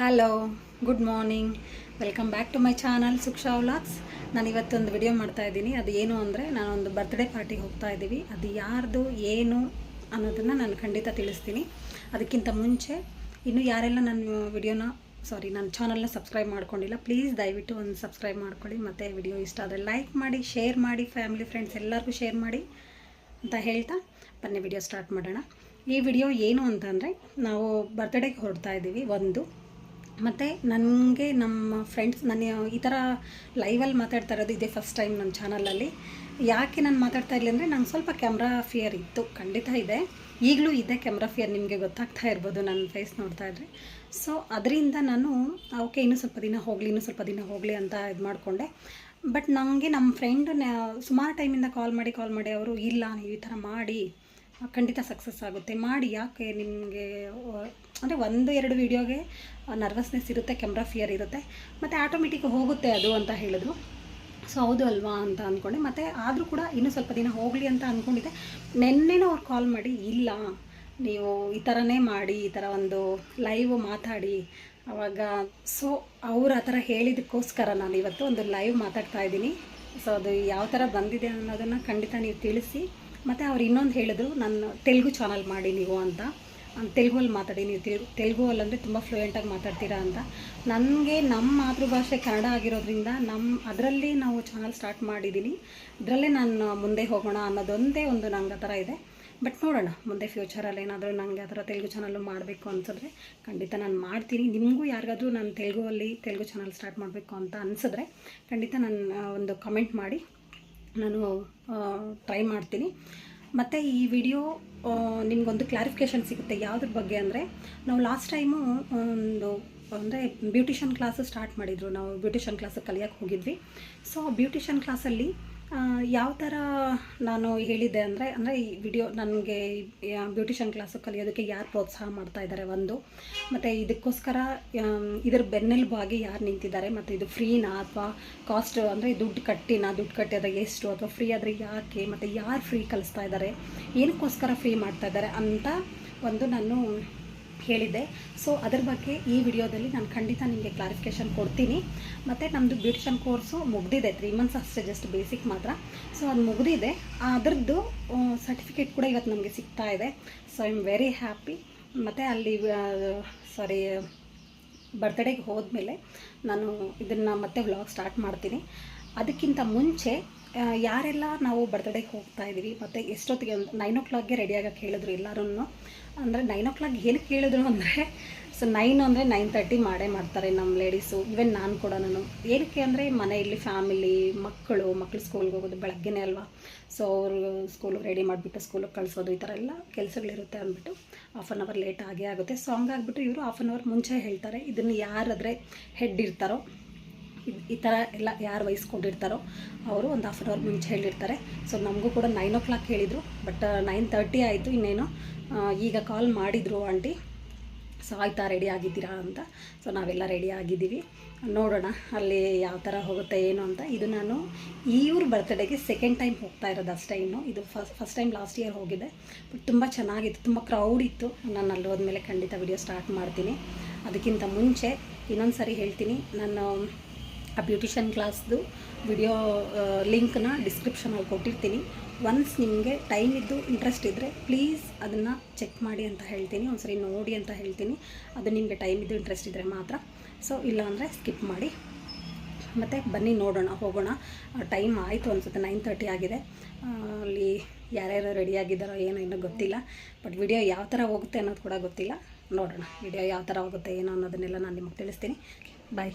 Hello good morning welcome back to my channel Suksha vlogs ನಾನು ಇವತ್ತೊಂದು video ಮಾಡ್ತಾ ಇದ್ದೀನಿ. ಅದು ಏನು ಅಂದರೆ ನಾನೊಂದು ಬರ್ತ್ಡೇ ಪಾರ್ಟಿಗೆ ಹೋಗ್ತಾ ಇದ್ದೀವಿ. ಅದು ಯಾರ್ದು, ಏನು ಅನ್ನೋದನ್ನು ನಾನು ಖಂಡಿತ ತಿಳಿಸ್ತೀನಿ. ಅದಕ್ಕಿಂತ ಮುಂಚೆ, ಇನ್ನು ಯಾರೆಲ್ಲ ನನ್ನ ವಿಡಿಯೋನ ಸಾರಿ ನನ್ನ ಚಾನಲ್ನ ಸಬ್ಸ್ಕ್ರೈಬ್ ಮಾಡ್ಕೊಂಡಿಲ್ಲ ಪ್ಲೀಸ್ ದಯವಿಟ್ಟು ಒಂದು ಸಬ್ಸ್ಕ್ರೈಬ್ ಮಾಡ್ಕೊಳ್ಳಿ. ಮತ್ತು ವಿಡಿಯೋ ಇಷ್ಟ ಆದರೆ ಲೈಕ್ ಮಾಡಿ ಶೇರ್ ಮಾಡಿ ಫ್ಯಾಮಿಲಿ ಫ್ರೆಂಡ್ಸ್ ಎಲ್ಲರಿಗೂ ಶೇರ್ ಮಾಡಿ ಅಂತ ಹೇಳ್ತಾ ಬನ್ನಿ ವಿಡಿಯೋ ಸ್ಟಾರ್ಟ್ ಮಾಡೋಣ. ಈ ವಿಡಿಯೋ ಏನು ಅಂತಂದರೆ ನಾವು ಬರ್ತ್ಡೇಗೆ ಹೊರಡ್ತಾ ಇದ್ದೀವಿ, ಒಂದು. ಮತ್ತು ನನಗೆ ನಮ್ಮ ಫ್ರೆಂಡ್ಸ್ ನಾನು ಈ ಥರ ಲೈವಲ್ಲಿ ಮಾತಾಡ್ತಾ ಇರೋದು ಇದೇ ಫಸ್ಟ್ ಟೈಮ್ ನನ್ನ ಚಾನಲಲ್ಲಿ ಯಾಕೆ ನಾನು ಮಾತಾಡ್ತಾ ಇಲ್ಲ ಅಂದರೆ ನಂಗೆ ಸ್ವಲ್ಪ ಕ್ಯಾಮ್ರಾ ಫಿಯರ್ ಇತ್ತು, ಖಂಡಿತ ಇದೆ. ಈಗಲೂ ಇದೆ ಕ್ಯಾಮ್ರಾ ಫಿಯರ್ ನಿಮಗೆ ಗೊತ್ತಾಗ್ತಾ ಇರ್ಬೋದು ನನ್ನ ಫೇಸ್ ನೋಡ್ತಾ ಇದ್ರೆ. ಸೊ ಅದರಿಂದ ನಾನು ಓಕೆ ಇನ್ನೂ ಸ್ವಲ್ಪ ದಿನ ಹೋಗಲಿ, ಇನ್ನೂ ಸ್ವಲ್ಪ ದಿನ ಹೋಗಲಿ ಅಂತ ಇದು ಮಾಡಿಕೊಂಡೆ. ಬಟ್ ನನಗೆ ನಮ್ಮ ಫ್ರೆಂಡ್ ಸುಮಾರು ಟೈಮಿಂದ ಕಾಲ್ ಮಾಡಿ ಕಾಲ್ ಮಾಡಿ ಅವರು, ಇಲ್ಲ, ನೀವು ಈ ಥರ ಮಾಡಿ ಖಂಡಿತ ಸಕ್ಸಸ್ ಆಗುತ್ತೆ. ಮಾಡಿ ಯಾಕೆ ನಿಮಗೆ ಅಂದರೆ ಒಂದು, ಎರಡು ವೀಡಿಯೋಗೆ ನರ್ವಸ್ನೆಸ್ ಇರುತ್ತೆ ಕ್ಯಾಮ್ರಾ ಫಿಯರ್ ಇರುತ್ತೆ, ಮತ್ತು ಆಟೋಮೆಟಿಕ್ ಹೋಗುತ್ತೆ ಅದು ಅಂತ ಹೇಳಿದ್ರು. ಸೊ ಹೌದು ಅಲ್ವಾ ಅಂತ ಅಂದ್ಕೊಂಡೆ ಮತ್ತು ಆದರೂ ಕೂಡ ಇನ್ನೂ ಸ್ವಲ್ಪ ದಿನ ಹೋಗಲಿ ಅಂತ ಅಂದ್ಕೊಂಡಿದ್ದೆ ನೆನ್ನೆನೂ ಅವ್ರು ಕಾಲ್ ಮಾಡಿ, ಇಲ್ಲ, ನೀವು ಈ ಥರನೇ ಮಾಡಿ, ಈ ಥರ ಒಂದು ಲೈವ್ ಮಾತಾಡಿ. ಅವಾಗ ಸೊ ಅವ್ರು ಆ ಥರ ಹೇಳಿದಕ್ಕೋಸ್ಕರ ನಾನು ಇವತ್ತು ಒಂದು ಲೈವ್ ಮಾತಾಡ್ತಾ ಇದ್ದೀನಿ. ಸೊ ಅದು ಯಾವ ಥರ ಬಂದಿದೆ ಅನ್ನೋದನ್ನು ಖಂಡಿತ ನೀವು ತಿಳಿಸಿ. ಮತ್ತು ಅವ್ರು ಇನ್ನೊಂದು ಹೇಳಿದ್ರು ನಾನು ತೆಲುಗು ಚಾನಲ್ ಮಾಡಿ ನೀವು ಅಂತ. ತೆಲುಗಲ್ಲಿ ಮಾತಾಡಿ, ನೀವು ತೆಲುಗು ತೆಲುಗು ಅಂದರೆ ತುಂಬ ಫ್ಲೂಯೆಂಟಾಗಿ ಮಾತಾಡ್ತೀರಾ ಅಂತ. ನನಗೆ ನಮ್ಮ ಮಾತೃಭಾಷೆ ಕನ್ನಡ ಆಗಿರೋದ್ರಿಂದ ನಮ್ಮ ಅದರಲ್ಲಿ ನಾವು ಚಾನಲ್ ಸ್ಟಾರ್ಟ್ ಮಾಡಿದ್ದೀನಿ ಅದರಲ್ಲೇ ನಾನು ಮುಂದೆ ಹೋಗೋಣ ಅನ್ನೋದೊಂದೇ ಒಂದು ನಂಗೆ ಆ ಥರ ಇದೆ. ಬಟ್ ನೋಡೋಣ, ಮುಂದೆ ಫ್ಯೂಚರಲ್ಲಿ ಏನಾದರೂ ನನಗೆ ಆ ಥರ ತೆಲುಗು ಚಾನಲ್ಲು ಮಾಡಬೇಕು ಅನ್ಸಿದ್ರೆ ಖಂಡಿತ ನಾನು ಮಾಡ್ತೀನಿ. ನಿಮಗೂ ಯಾರಿಗಾದರೂ ನಾನು ತೆಲುಗುವಲ್ಲಿ ತೆಲುಗು ಚಾನಲ್ ಸ್ಟಾರ್ಟ್ ಮಾಡಬೇಕು ಅಂತ ಅನಿಸಿದ್ರೆ ಖಂಡಿತ ನಾನು ಒಂದು ಕಮೆಂಟ್ ಮಾಡಿ. ನಾನು ಟ್ರೈ ಮಾಡ್ತೀನಿ. ಮತ್ತು ಈ ವಿಡಿಯೋ ನಿಮಗೊಂದು ಕ್ಲಾರಿಫಿಕೇಷನ್ ಸಿಗುತ್ತೆ ಯಾವುದ್ರ ಬಗ್ಗೆ ಅಂದರೆ, ನಾವು ಲಾಸ್ಟ್ ಟೈಮು ಒಂದು, ಅಂದರೆ ಬ್ಯೂಟಿಷನ್ ಕ್ಲಾಸು ಸ್ಟಾರ್ಟ್ ಮಾಡಿದರು. ನಾವು ಬ್ಯೂಟಿಷನ್ ಕ್ಲಾಸಿಗೆ ಕಲಿಯೋಕ್ಕೆ ಹೋಗಿದ್ವಿ. ಸೊ ಬ್ಯೂಟಿಷನ್ ಕ್ಲಾಸಲ್ಲಿ ಯಾವ ಥರ ನಾನು ಹೇಳಿದ್ದೆ ಅಂದರೆ ಅಂದರೆ ಈ ವಿಡಿಯೋ ನನಗೆ ಬ್ಯೂಟಿಷನ್ ಕ್ಲಾಸು ಕಲಿಯೋದಕ್ಕೆ ಯಾರು ಪ್ರೋತ್ಸಾಹ ಮಾಡ್ತಾ ಇದ್ದಾರೆ ಒಂದು. ಮತ್ತು ಇದಕ್ಕೋಸ್ಕರ ಇದರ ಬೆನ್ನೆಲುಬಾಗಿ ಯಾರು ನಿಂತಿದ್ದಾರೆ, ಮತ್ತು ಇದು ಫ್ರೀನಾ ಅಥವಾ ಕಾಸ್ಟ್ ಅಂದರೆ ದುಡ್ಡು ಕಟ್ಟಿನ, ದುಡ್ಡು ಕಟ್ಟಿದಾಗ ಎಷ್ಟು, ಅಥವಾ ಫ್ರೀ ಆದರೆ ಯಾಕೆ, ಮತ್ತು ಯಾರು ಫ್ರೀ ಕಲಿಸ್ತಾ ಇದ್ದಾರೆ ಏನಕ್ಕೋಸ್ಕರ ಫ್ರೀ ಮಾಡ್ತಾ ಇದ್ದಾರೆ ಅಂತ ಒಂದು ನಾನು ಹೇಳಿದ್ದೆ. ಸೊ ಅದ್ರ ಬಗ್ಗೆ ಈ ವಿಡಿಯೋದಲ್ಲಿ ನಾನು ಖಂಡಿತ ನಿಮಗೆ ಕ್ಲಾರಿಫಿಕೇಷನ್ ಕೊಡ್ತೀನಿ. ಮತ್ತು ನಮ್ಮದು ಬ್ಯೂಟಿಷನ್ ಕೋರ್ಸು ಮುಗಿದಿದೆ. ತ್ರೀ ಮಂತ್ಸ್ ಅಷ್ಟೇ ಜಸ್ಟ್ ಬೇಸಿಕ್ ಮಾತ್ರ. ಸೊ ಅದು ಮುಗಿದಿದೆ. ಅದರದ್ದು ಸರ್ಟಿಫಿಕೇಟ್ ಕೂಡ ಇವತ್ತು ನಮಗೆ ಸಿಗ್ತಾ ಇದೆ. So I am very happy ಮತ್ತು ಅಲ್ಲಿ ಸಾರಿ ಬರ್ತ್ಡೇಗೆ ಹೋದ್ಮೇಲೆ ನಾನು ಇದನ್ನು ಮತ್ತೆ ವ್ಲಾಗ್ ಸ್ಟಾರ್ಟ್ ಮಾಡ್ತೀನಿ. ಅದಕ್ಕಿಂತ ಮುಂಚೆ ಯಾರೆಲ್ಲ ನಾವು ಬರ್ತ್ಡೇಗೆ ಹೋಗ್ತಾ ಇದ್ದೀವಿ ಮತ್ತು ಎಷ್ಟೊತ್ತಿಗೆ ಒಂದು ನೈನ್ ಓ ಕ್ಲಾಕ್ಗೆ ರೆಡಿ ಆಗೋಕ್ಕೆ ಹೇಳಿದ್ರು ಎಲ್ಲರೂ ಅಂದರೆ ನೈನ್ ಓ ಕ್ಲಾಕ್ ಏನಕ್ಕೆ ಹೇಳಿದ್ರು ಅಂದರೆ ಸೊ ನೈನ್ ಅಂದರೆ ನೈನ್ ತರ್ಟಿ ಮಾಡೇ ಮಾಡ್ತಾರೆ ನಮ್ಮ ಲೇಡೀಸು ಈವನ್ ನಾನು ಕೂಡ ನಾನು. ಏನಕ್ಕೆ ಅಂದರೆ ಮನೆಯಲ್ಲಿ ಫ್ಯಾಮಿಲಿ ಮಕ್ಕಳು ಮಕ್ಕಳು ಸ್ಕೂಲ್ಗೆ ಹೋಗೋದು ಬೆಳಗ್ಗೆನೇ ಅಲ್ವಾ? ಸೊ ಅವರು ಸ್ಕೂಲಿಗೆ ರೆಡಿ ಮಾಡಿಬಿಟ್ಟು ಸ್ಕೂಲಿಗೆ ಕಳಿಸೋದು ಈ ಥರ ಎಲ್ಲ ಕೆಲಸಗಳಿರುತ್ತೆ ಅಂದ್ಬಿಟ್ಟು ಹಾಫ್ ಆನ್ ಅವರ್ ಲೇಟ್ ಆಗೇ ಆಗುತ್ತೆ. ಸೊ ಹಂಗಾಗ್ಬಿಟ್ಟು ಇವರು ಹಾಫ್ ಆನ್ ಅವರ್ ಮುಂಚೆ ಹೇಳ್ತಾರೆ, ಇದನ್ನು ಯಾರಾದರೆ ಹೆಡ್ ಇರ್ತಾರೋ ಈ ಥರ ಎಲ್ಲ ಯಾರು ವಹಿಸ್ಕೊಂಡಿರ್ತಾರೋ ಅವರು ಒಂದು ಹಾಫ್ ಆನ್ ಅವರ್ ಮುಂಚೆ ಹೇಳಿರ್ತಾರೆ. ಸೊ ನಮಗೂ ಕೂಡ ನೈನ್ ಓ ಕ್ಲಾಕ್ ಹೇಳಿದರು ಬಟ್ ನೈನ್ ತರ್ಟಿ ಆಯಿತು ಇನ್ನೇನು ಈಗ ಕಾಲ್ ಮಾಡಿದರು ಆಂಟಿ ಸೊ ಆಯ್ತಾ ರೆಡಿ ಆಗಿದ್ದೀರಾ ಅಂತ. ಸೊ ನಾವೆಲ್ಲ ರೆಡಿ ಆಗಿದ್ದೀವಿ. ನೋಡೋಣ ಅಲ್ಲಿ ಯಾವ ಥರ ಹೋಗುತ್ತೆ, ಏನು ಅಂತ. ಇದು ನಾನು ಇವ್ರ ಬರ್ತ್ಡೇಗೆ ಸೆಕೆಂಡ್ ಟೈಮ್ ಹೋಗ್ತಾ ಇರೋದು ಅಷ್ಟೇ ಇನ್ನು. ಇದು first first time last year ಹೋಗಿದೆ. ಬಟ್ ತುಂಬ ಚೆನ್ನಾಗಿತ್ತು, ತುಂಬ ಕ್ರೌಡ್ ಇತ್ತು. ನಾನು ಅಲ್ಲಿ ಹೋದ್ಮೇಲೆ ಖಂಡಿತ ವಿಡಿಯೋ ಸ್ಟಾರ್ಟ್ ಮಾಡ್ತೀನಿ. ಅದಕ್ಕಿಂತ ಮುಂಚೆ ಇನ್ನೊಂದು ಸರಿ ಹೇಳ್ತೀನಿ. ನಾನು ಆ ಬ್ಯೂಟಿಷನ್ ಕ್ಲಾಸ್ದು ವಿಡಿಯೋ ಲಿಂಕ್ನ ಡಿಸ್ಕ್ರಿಪ್ಷನಲ್ಲಿ ಕೊಟ್ಟಿರ್ತೀನಿ. ಒನ್ಸ್ ನಿಮಗೆ ಟೈಮ್ ಇದ್ದು ಇಂಟ್ರೆಸ್ಟ್ ಇದ್ದರೆ ಪ್ಲೀಸ್ ಅದನ್ನು ಚೆಕ್ ಮಾಡಿ ಅಂತ ಹೇಳ್ತೀನಿ, ಒಂದ್ಸರಿ ನೋಡಿ ಅಂತ ಹೇಳ್ತೀನಿ. ಅದು ನಿಮಗೆ ಟೈಮ್ ಇದ್ದು ಇಂಟ್ರೆಸ್ಟ್ ಇದ್ದರೆ ಮಾತ್ರ. ಸೊ ಇಲ್ಲಾಂದರೆ ಸ್ಕಿಪ್ ಮಾಡಿ. ಮತ್ತು ಬನ್ನಿ ನೋಡೋಣ, ಹೋಗೋಣ. ಟೈಮ್ ಆಯಿತು ಅನಿಸುತ್ತೆ ನೈನ್ ತರ್ಟಿ ಆಗಿದೆ. ಅಲ್ಲಿ ಯಾರ್ಯಾರು ರೆಡಿಯಾಗಿದ್ದಾರೋ ಏನೋ ಇನ್ನೂ ಗೊತ್ತಿಲ್ಲ. ಬಟ್ ವಿಡಿಯೋ ಯಾವ ಥರ ಹೋಗುತ್ತೆ ಅನ್ನೋದು ಕೂಡ ಗೊತ್ತಿಲ್ಲ. ನೋಡೋಣ ವಿಡಿಯೋ ಯಾವ ಥರ ಹೋಗುತ್ತೆ, ಏನೋ ಅನ್ನೋದನ್ನೆಲ್ಲ ನಾನು ನಿಮಗೆ ತಿಳಿಸ್ತೀನಿ. ಬಾಯ್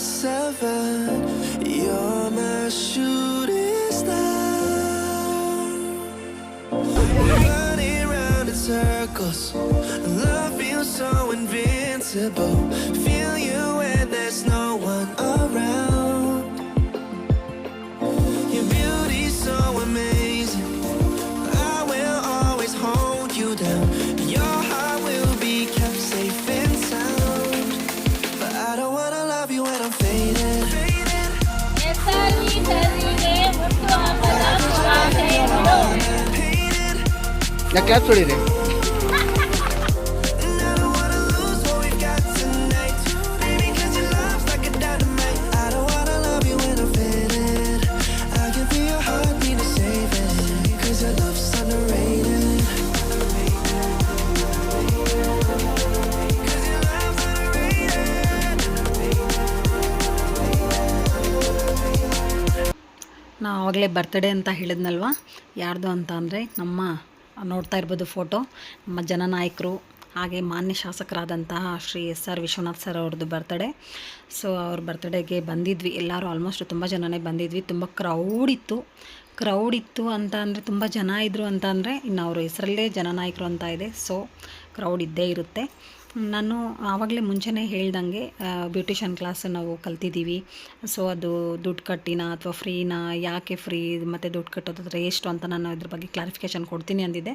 seven. You're my shooting star. Running round in circles. Love feels so invincible. Feel you when there's no one around. Your class. ನಾ ಆವಾಗಲೇ ಬರ್ತ್ಡೇ ಅಂತ ಹೇಳಿದ್ನಲ್ವಾ ಯಾರ್ದು ಅಂತ ಅಂದರೆ ನಮ್ಮ ನೋಡ್ತಾ ಇರ್ಬೋದು ಫೋಟೋ. ನಮ್ಮ ಜನನಾಯಕರು ಹಾಗೆ ಮಾನ್ಯ ಶಾಸಕರಾದಂತಹ Shri S R Vishwanath sir ಅವ್ರದ್ದು ಬರ್ತಡೇ ಸೊ ಅವ್ರ ಬರ್ತಡೇಗೆ ಬಂದಿದ್ವಿ. ಎಲ್ಲರೂ ಆಲ್ಮೋಸ್ಟ್ ತುಂಬ ಜನನೇ ಬಂದಿದ್ವಿ. ತುಂಬ ಕ್ರೌಡ್ ಇತ್ತು. ಕ್ರೌಡ್ ಇತ್ತು ಅಂತ ಅಂದರೆ ತುಂಬ ಜನ ಇದ್ದರು ಅಂತ ಅಂದರೆ ಇನ್ನು ಅವ್ರ ಹೆಸರಲ್ಲೇ ಜನನಾಯಕರು ಅಂತ ಇದೆ. ಸೊ ಕ್ರೌಡ್ ಇದ್ದೇ ಇರುತ್ತೆ. ನಾನು ಆವಾಗಲೇ ಮುಂಚೆನೇ ಹೇಳ್ದಂಗೆ ಬ್ಯೂಟಿಷನ್ ಕ್ಲಾಸ್ ನಾವು ಕಲ್ತಿದ್ದೀವಿ. ಸೊ ಅದು ದುಡ್ಡು ಕಟ್ಟಿನ ಅಥವಾ ಫ್ರೀನಾ ಯಾಕೆ ಫ್ರೀ ಮತ್ತು ದುಡ್ಡು ಕಟ್ಟೋದಾದ್ರೆ ಎಷ್ಟು ಅಂತ ನಾನು ಇದ್ರ ಬಗ್ಗೆ ಕ್ಲಾರಿಫಿಕೇಷನ್ ಕೊಡ್ತೀನಿ ಅಂದಿದ್ದೆ.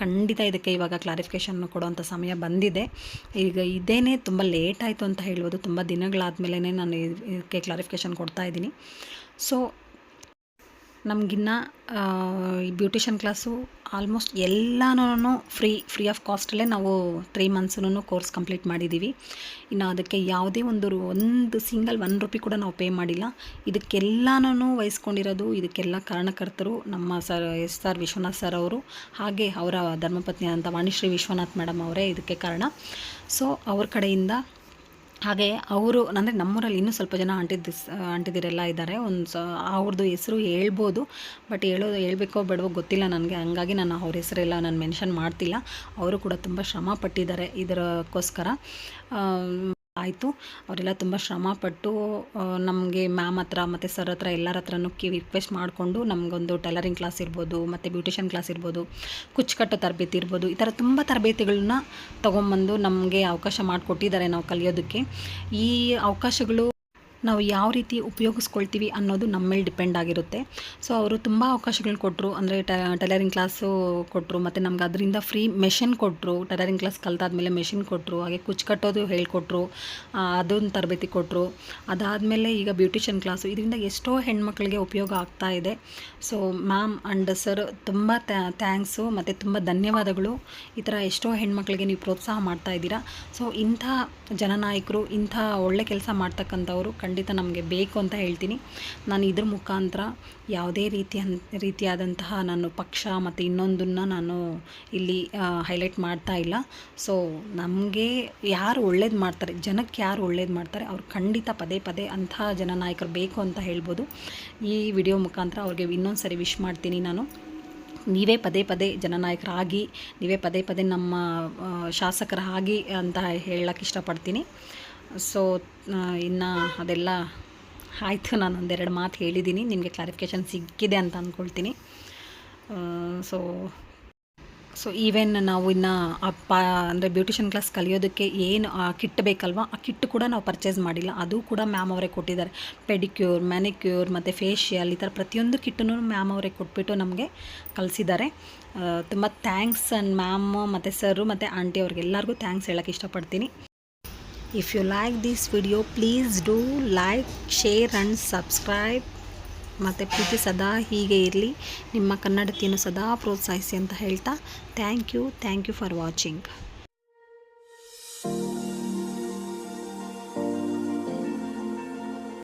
ಖಂಡಿತ ಇದಕ್ಕೆ ಇವಾಗ ಕ್ಲಾರಿಫಿಕೇಷನ್ ಕೊಡುವಂಥ ಸಮಯ ಬಂದಿದೆ. ಈಗ ಇದೇನೆ ತುಂಬ ಲೇಟ್ ಆಯಿತು ಅಂತ ಹೇಳ್ಬೋದು. ತುಂಬ ದಿನಗಳಾದಮೇಲೆ ನಾನು ಇದಕ್ಕೆ ಕ್ಲಾರಿಫಿಕೇಷನ್ ಕೊಡ್ತಾ ಇದ್ದೀನಿ. ಸೊ ನಮಗಿನ್ನ ಈ ಬ್ಯೂಟಿಷನ್ ಕ್ಲಾಸು ಆಲ್ಮೋಸ್ಟ್ ಎಲ್ಲನೂ ಫ್ರೀ ಫ್ರೀ ಆಫ್ ಕಾಸ್ಟಲ್ಲೇ ನಾವು ತ್ರೀ ಮಂತ್ಸ್ನೂ ಕೋರ್ಸ್ ಕಂಪ್ಲೀಟ್ ಮಾಡಿದ್ದೀವಿ ಇನ್ನು ಅದಕ್ಕೆ ಯಾವುದೇ ಒಂದು ಒಂದು ಸಿಂಗಲ್ ಒನ್ ರುಪಿ ಕೂಡ ನಾವು ಪೇ ಮಾಡಿಲ್ಲ. ಇದಕ್ಕೆಲ್ಲನೂ ವಹಿಸ್ಕೊಂಡಿರೋದು, ಇದಕ್ಕೆಲ್ಲ ಕಾರಣಕರ್ತರು ನಮ್ಮ sir, S R Vishwanath sir ಅವರು, ಹಾಗೆ ಅವರ ಧರ್ಮಪತ್ನಿ ಅಂತ ವಾಣಿಶ್ರೀ ವಿಶ್ವನಾಥ್ ಮೇಡಮ್ ಅವರೇ ಇದಕ್ಕೆ ಕಾರಣ. ಸೊ, ಅವ್ರ ಕಡೆಯಿಂದ ಹಾಗೆ ಅವರು, ಅಂದರೆ ನಮ್ಮೂರಲ್ಲಿ ಇನ್ನೂ ಸ್ವಲ್ಪ ಜನ ಆಂಟಿದಿಸ್ ಅಂಟಿದಿರೆಲ್ಲ ಇದ್ದಾರೆ ಒಂದು ಸ ಅವ್ರದ್ದು ಹೆಸರು ಹೇಳ್ಬೋದು ಬಟ್ ಹೇಳೋದು ಹೇಳಬೇಕೋ ಬೇಡವೋ ಗೊತ್ತಿಲ್ಲ ನನಗೆ. ಹಂಗಾಗಿ ನಾನು ಅವ್ರ ಹೆಸರೆಲ್ಲ ನಾನು ಮೆನ್ಷನ್ ಮಾಡ್ತಿಲ್ಲ. ಅವರು ಕೂಡ ತುಂಬ ಶ್ರಮ ಪಟ್ಟಿದ್ದಾರೆ ಇದಕ್ಕೋಸ್ಕರ ಆಯಿತು. ಅವರೆಲ್ಲ ತುಂಬ ಶ್ರಮಪಟ್ಟು ನಮಗೆ ಮ್ಯಾಮ್ ಹತ್ರ ಮತ್ತು ಸರ್ ಹತ್ರ ಎಲ್ಲರ ಹತ್ರನೂ ಕಿ ರಿಕ್ವೆಸ್ಟ್ ಮಾಡಿಕೊಂಡು ನಮಗೊಂದು ಟೈಲರಿಂಗ್ ಕ್ಲಾಸ್ ಇರ್ಬೋದು, ಮತ್ತು ಬ್ಯೂಟಿಷಿಯನ್ ಕ್ಲಾಸ್ ಇರ್ಬೋದು ಕುಚ್ಚುಕಟ್ಟು ತರಬೇತಿ ಇರ್ಬೋದು, ಈ ಥರ ತುಂಬ ತರಬೇತಿಗಳನ್ನ ತೊಗೊಂಬಂದು ನಮಗೆ ಅವಕಾಶ ಮಾಡಿಕೊಟ್ಟಿದ್ದಾರೆ ನಾವು ಕಲಿಯೋದಕ್ಕೆ. ಈ ಅವಕಾಶಗಳು ನಾವು ಯಾವ ರೀತಿ ಉಪಯೋಗಿಸ್ಕೊಳ್ತೀವಿ ಅನ್ನೋದು ನಮ್ಮ ಮೇಲೆ ಡಿಪೆಂಡ್ ಆಗಿರುತ್ತೆ. ಸೊ ಅವರು ತುಂಬ ಅವಕಾಶಗಳು ಕೊಟ್ಟರು ಅಂದರೆ ಟೈಲರಿಂಗ್ ಕ್ಲಾಸು ಕೊಟ್ಟರು ಮತ್ತು ನಮ್ಗೆ ಅದರಿಂದ ಫ್ರೀ ಮೆಷಿನ್ ಕೊಟ್ಟರು ಟೈಲರಿಂಗ್ ಕ್ಲಾಸ್ ಕಲ್ತಾದ್ಮೇಲೆ ಮೆಷಿನ್ ಕೊಟ್ಟರು ಹಾಗೆ ಕುಚ್ಚು ಕಟ್ಟೋದು ಹೇಳಿಕೊಟ್ರು ಅದೊಂದು ತರಬೇತಿ ಕೊಟ್ಟರು ಅದಾದಮೇಲೆ ಈಗ ಬ್ಯೂಟಿಷಿಯನ್ ಕ್ಲಾಸು, ಇದರಿಂದ ಎಷ್ಟೋ ಹೆಣ್ಮಕ್ಳಿಗೆ ಉಪಯೋಗ ಆಗ್ತಾ ಇದೆ. ಸೊ ಮ್ಯಾಮ್ ಆ್ಯಂಡ್ ಸರ್ ತುಂಬ ಥ್ಯಾಂಕ್ಸು ಮತ್ತು ತುಂಬ ಧನ್ಯವಾದಗಳು. ಈ ಥರ ಎಷ್ಟೋ ಹೆಣ್ಮಕ್ಳಿಗೆ ನೀವು ಪ್ರೋತ್ಸಾಹ ಮಾಡ್ತಾ ಇದ್ದೀರಾ. ಸೊ ಇಂಥ ಜನನಾಯಕರು, ಇಂಥ ಒಳ್ಳೆ ಕೆಲಸ ಮಾಡ್ತಕ್ಕಂಥವ್ರು ಖಂಡಿತ ನಮಗೆ ಬೇಕು ಅಂತ ಹೇಳ್ತೀನಿ. ನಾನು ಇದ್ರ ಮುಖಾಂತರ ಯಾವುದೇ ರೀತಿಯ ರೀತಿಯಾದಂತಹ ನಾನು ಪಕ್ಷ ಮತ್ತು ಇನ್ನೊಂದನ್ನು ನಾನು ಇಲ್ಲಿ ಹೈಲೈಟ್ ಮಾಡ್ತಾ ಇಲ್ಲ. ಸೊ ನಮಗೆ ಯಾರು ಒಳ್ಳೇದು ಮಾಡ್ತಾರೆ, ಜನಕ್ಕೆ ಯಾರು ಒಳ್ಳೇದು ಮಾಡ್ತಾರೆ, ಅವ್ರು ಖಂಡಿತ ಪದೇ ಪದೇ ಅಂಥ ಜನನಾಯಕರು ಬೇಕು ಅಂತ ಹೇಳ್ಬೋದು. ಈ ವಿಡಿಯೋ ಮುಖಾಂತರ ಅವ್ರಿಗೆ ಇನ್ನೊಂದು ಸರಿ ವಿಶ್ ಮಾಡ್ತೀನಿ ನಾನು. ನೀವೇ ಪದೇ ಪದೇ ಜನನಾಯಕರಾಗಿ ನೀವೇ ಪದೇ ಪದೇ ನಮ್ಮ ಶಾಸಕರಾಗಿ ಅಂತ ಹೇಳಕ್ಕೆ ಇಷ್ಟಪಡ್ತೀನಿ. ಸೊ ಇನ್ನು ಅದೆಲ್ಲ ಆಯಿತು. ನಾನು ಒಂದೆರಡು ಮಾತು ಹೇಳಿದ್ದೀನಿ ನಿಮಗೆ ಕ್ಲಾರಿಫಿಕೇಷನ್ ಸಿಕ್ಕಿದೆ ಅಂತ ಅಂದ್ಕೊಳ್ತೀನಿ ಸೊ ಸೊ ಈವೆನ್ ನಾವು ಇನ್ನು ಅಪ್ಪ, ಅಂದರೆ ಬ್ಯೂಟಿಷನ್ ಕ್ಲಾಸ್ ಕಲಿಯೋದಕ್ಕೆ ಏನು, ಆ ಕಿಟ್ ಬೇಕಲ್ವ, ಆ ಕಿಟ್ ಕೂಡ ನಾವು ಪರ್ಚೇಸ್ ಮಾಡಿಲ್ಲ. ಅದು ಕೂಡ ಮ್ಯಾಮ್ ಅವರೇ ಕೊಟ್ಟಿದ್ದಾರೆ. ಪೆಡಿಕ್ಯೂರ್ ಮ್ಯಾನಿಕ್ಯೂರ್ ಮತ್ತು ಫೇಶಿಯಲ್ ಈ ಥರ ಪ್ರತಿಯೊಂದು ಕಿಟ್ಟನ್ನು ಮ್ಯಾಮ್ ಅವರೇ ಕೊಟ್ಬಿಟ್ಟು ನಮಗೆ ಕಲಿಸಿದ್ದಾರೆ ತುಂಬ ಥ್ಯಾಂಕ್ಸ್ ಅನ್ ಮ್ಯಾಮ್ ಮತ್ತು ಸರು ಮತ್ತು ಆಂಟಿ ಅವ್ರಿಗೆಲ್ಲರಿಗೂ ಥ್ಯಾಂಕ್ಸ್ ಹೇಳೋಕ್ಕೆ ಇಷ್ಟಪಡ್ತೀನಿ. If you like this video please do like share and subscribe ಮತ್ತು ಪ್ರೀತಿ ಸದಾ ಹೀಗೆ ಇರಲಿ. ನಿಮ್ಮ ಕನ್ನಡತಿಯನ್ನು ಸದಾ ಪ್ರೋತ್ಸಾಹಿಸಿ ಅಂತ ಹೇಳ್ತಾ. Thank you thank you for watching